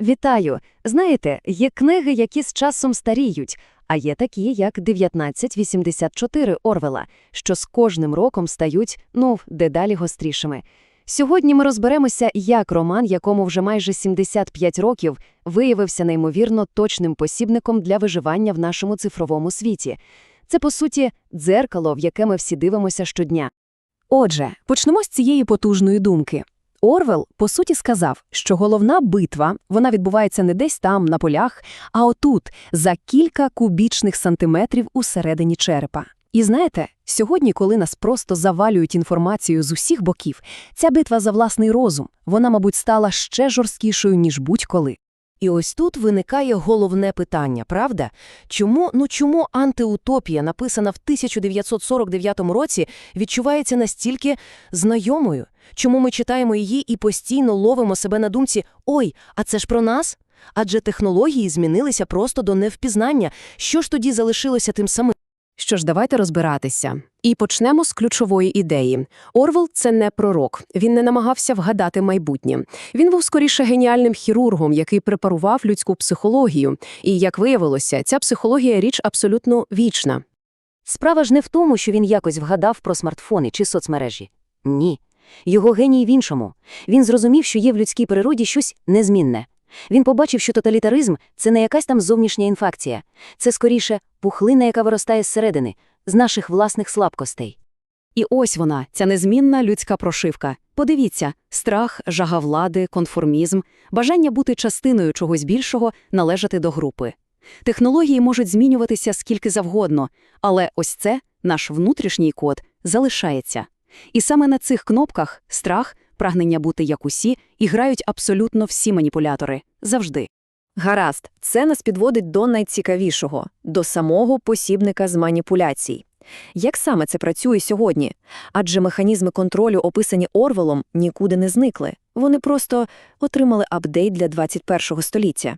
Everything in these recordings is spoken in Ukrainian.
Вітаю! Знаєте, є книги, які з часом старіють, а є такі, як 1984 Орвела, що з кожним роком стають, ну, дедалі гострішими. Сьогодні ми розберемося, як роман, якому вже майже 75 років, виявився неймовірно точним посібником для виживання в нашому цифровому світі. Це, по суті, дзеркало, в яке ми всі дивимося щодня. Отже, почнемо з цієї потужної думки. Орвел, по суті, сказав, що головна битва вона відбувається не десь там, на полях, а отут, за кілька кубічних сантиметрів усередині черепа. І знаєте, сьогодні, коли нас просто завалюють інформацією з усіх боків, ця битва за власний розум, вона, мабуть, стала ще жорсткішою, ніж будь-коли. І ось тут виникає головне питання, правда? Чому, ну чому антиутопія, написана в 1949 році, відчувається настільки знайомою? Чому ми читаємо її і постійно ловимо себе на думці «Ой, а це ж про нас?» Адже технології змінилися просто до невпізнання. Що ж тоді залишилося тим самим? Що ж, давайте розбиратися. І почнемо з ключової ідеї. Орвел – це не пророк. Він не намагався вгадати майбутнє. Він був скоріше геніальним хірургом, який препарував людську психологію. І, як виявилося, ця психологія – річ абсолютно вічна. Справа ж не в тому, що він якось вгадав про смартфони чи соцмережі. Ні. Його геній в іншому. Він зрозумів, що є в людській природі щось незмінне. Він побачив, що тоталітаризм – це не якась там зовнішня інфекція. Це, скоріше, пухлина, яка виростає зсередини, з наших власних слабкостей. І ось вона, ця незмінна людська прошивка. Подивіться – страх, жага влади, конформізм, бажання бути частиною чогось більшого, належати до групи. Технології можуть змінюватися скільки завгодно, але ось це, наш внутрішній код, залишається. І саме на цих кнопках – страх, прагнення бути як усі, і грають абсолютно всі маніпулятори. Завжди. Гаразд, це нас підводить до найцікавішого – до самого посібника з маніпуляцій. Як саме це працює сьогодні? Адже механізми контролю, описані Орвелом, нікуди не зникли. Вони просто отримали апдейт для 21 століття.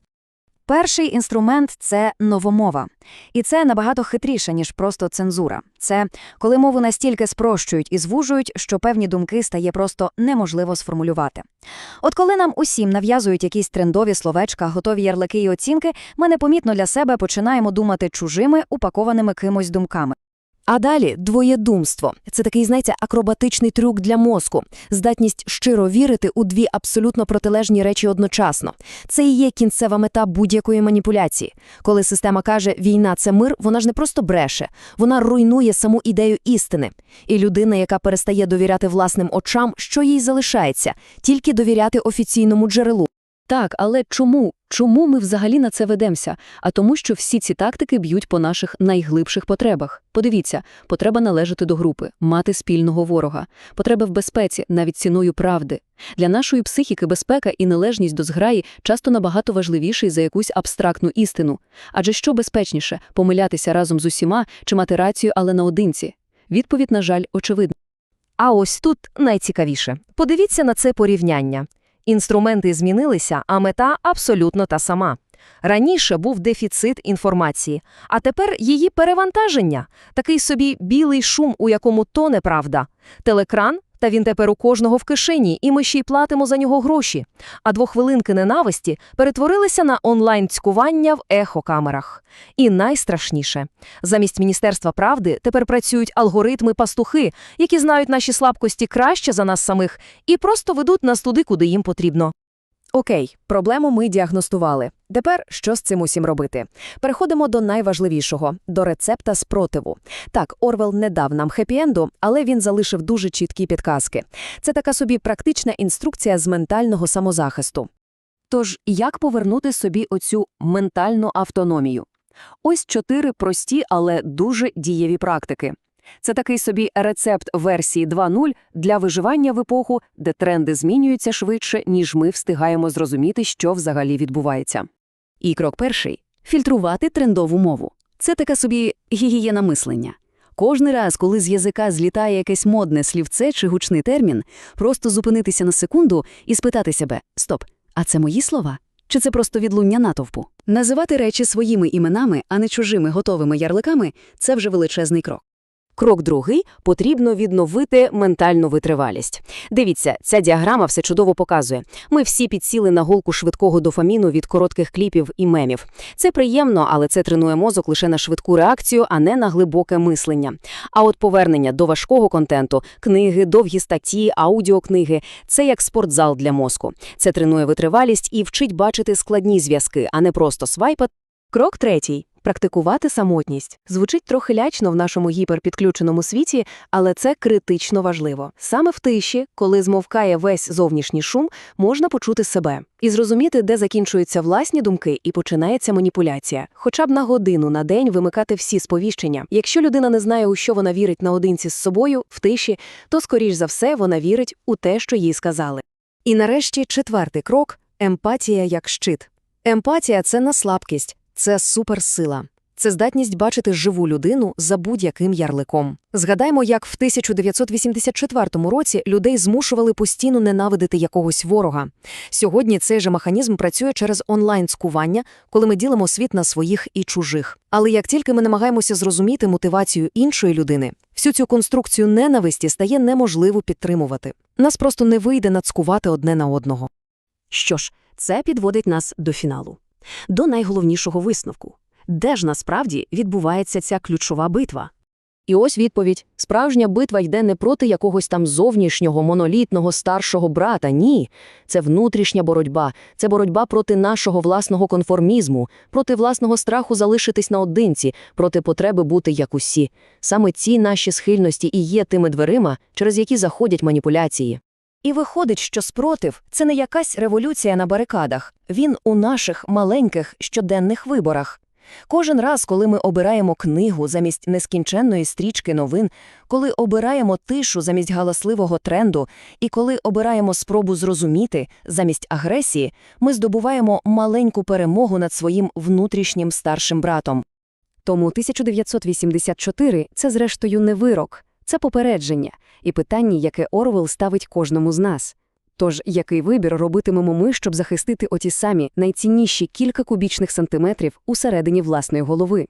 Перший інструмент – це новомова. І це набагато хитріше, ніж просто цензура. Це коли мову настільки спрощують і звужують, що певні думки стає просто неможливо сформулювати. От коли нам усім нав'язують якісь трендові словечка, готові ярлики і оцінки, ми непомітно для себе починаємо думати чужими, упакованими кимось думками. А далі двоєдумство. Це такий, знаєте, акробатичний трюк для мозку. Здатність щиро вірити у дві абсолютно протилежні речі одночасно. Це і є кінцева мета будь-якої маніпуляції. Коли система каже «війна – це мир», вона ж не просто бреше. Вона руйнує саму ідею істини. І людина, яка перестає довіряти власним очам, що їй залишається? Тільки довіряти офіційному джерелу. Так, але чому? Чому ми взагалі на це ведемося? А тому, що всі ці тактики б'ють по наших найглибших потребах. Подивіться, потреба належати до групи, мати спільного ворога, потреба в безпеці, навіть ціною правди. Для нашої психіки безпека і належність до зграї часто набагато важливіший за якусь абстрактну істину. Адже що безпечніше – помилятися разом з усіма чи мати рацію, але наодинці? Відповідь, на жаль, очевидна. А ось тут найцікавіше. Подивіться на це порівняння. Інструменти змінилися, а мета абсолютно та сама. Раніше був дефіцит інформації, а тепер її перевантаження. Такий собі білий шум, у якому то неправда. Телекран, та він тепер у кожного в кишені, і ми ще й платимо за нього гроші. А двохвилинки ненависті перетворилися на онлайн-цькування в ехокамерах. І найстрашніше. Замість Міністерства правди тепер працюють алгоритми-пастухи, які знають наші слабкості краще за нас самих і просто ведуть нас туди, куди їм потрібно. Окей, проблему ми діагностували. Тепер що з цим усім робити? Переходимо до найважливішого – до рецепта спротиву. Так, Орвел не дав нам хеппі-енду, але він залишив дуже чіткі підказки. Це така собі практична інструкція з ментального самозахисту. Тож, як повернути собі оцю ментальну автономію? Ось чотири прості, але дуже дієві практики. Це такий собі рецепт версії 2.0 для виживання в епоху, де тренди змінюються швидше, ніж ми встигаємо зрозуміти, що взагалі відбувається. І крок перший – фільтрувати трендову мову. Це така собі гігієна мислення. Кожний раз, коли з язика злітає якесь модне слівце чи гучний термін, просто зупинитися на секунду і спитати себе «Стоп, а це мої слова? Чи це просто відлуння натовпу?» Називати речі своїми іменами, а не чужими готовими ярликами – це вже величезний крок. Крок другий – потрібно відновити ментальну витривалість. Дивіться, ця діаграма все чудово показує. Ми всі підсіли на голку швидкого дофаміну від коротких кліпів і мемів. Це приємно, але це тренує мозок лише на швидку реакцію, а не на глибоке мислення. А от повернення до важкого контенту – книги, довгі статті, аудіокниги – це як спортзал для мозку. Це тренує витривалість і вчить бачити складні зв'язки, а не просто свайпати. Крок третій – практикувати самотність. Звучить трохи лячно в нашому гіперпідключеному світі, але це критично важливо. Саме в тиші, коли змовкає весь зовнішній шум, можна почути себе і зрозуміти, де закінчуються власні думки і починається маніпуляція. Хоча б на годину на день вимикати всі сповіщення. Якщо людина не знає, у що вона вірить наодинці з собою, в тиші, то, скоріш за все, вона вірить у те, що їй сказали. І нарешті четвертий крок – емпатія як щит. Емпатія – це не слабкість, це суперсила. Це здатність бачити живу людину за будь-яким ярликом. Згадаймо, як в 1984 році людей змушували постійно ненавидити якогось ворога. Сьогодні цей же механізм працює через онлайн-скування, коли ми ділимо світ на своїх і чужих. Але як тільки ми намагаємося зрозуміти мотивацію іншої людини, всю цю конструкцію ненависті стає неможливо підтримувати. Нас просто не вийде нацькувати одне на одного. Що ж, це підводить нас до фіналу. До найголовнішого висновку. Де ж насправді відбувається ця ключова битва? І ось відповідь. Справжня битва йде не проти якогось там зовнішнього, монолітного, старшого брата. Ні. Це внутрішня боротьба. Це боротьба проти нашого власного конформізму, проти власного страху залишитись наодинці, проти потреби бути як усі. Саме ці наші схильності і є тими дверима, через які заходять маніпуляції. І виходить, що спротив – це не якась революція на барикадах. Він у наших маленьких щоденних виборах. Кожен раз, коли ми обираємо книгу замість нескінченної стрічки новин, коли обираємо тишу замість галасливого тренду, і коли обираємо спробу зрозуміти замість агресії, ми здобуваємо маленьку перемогу над своїм внутрішнім старшим братом. Тому 1984 – це зрештою не вирок, це попередження і питання, яке Орвел ставить кожному з нас. Тож, який вибір робитимемо ми, щоб захистити оті самі найцінніші кілька кубічних сантиметрів усередині власної голови?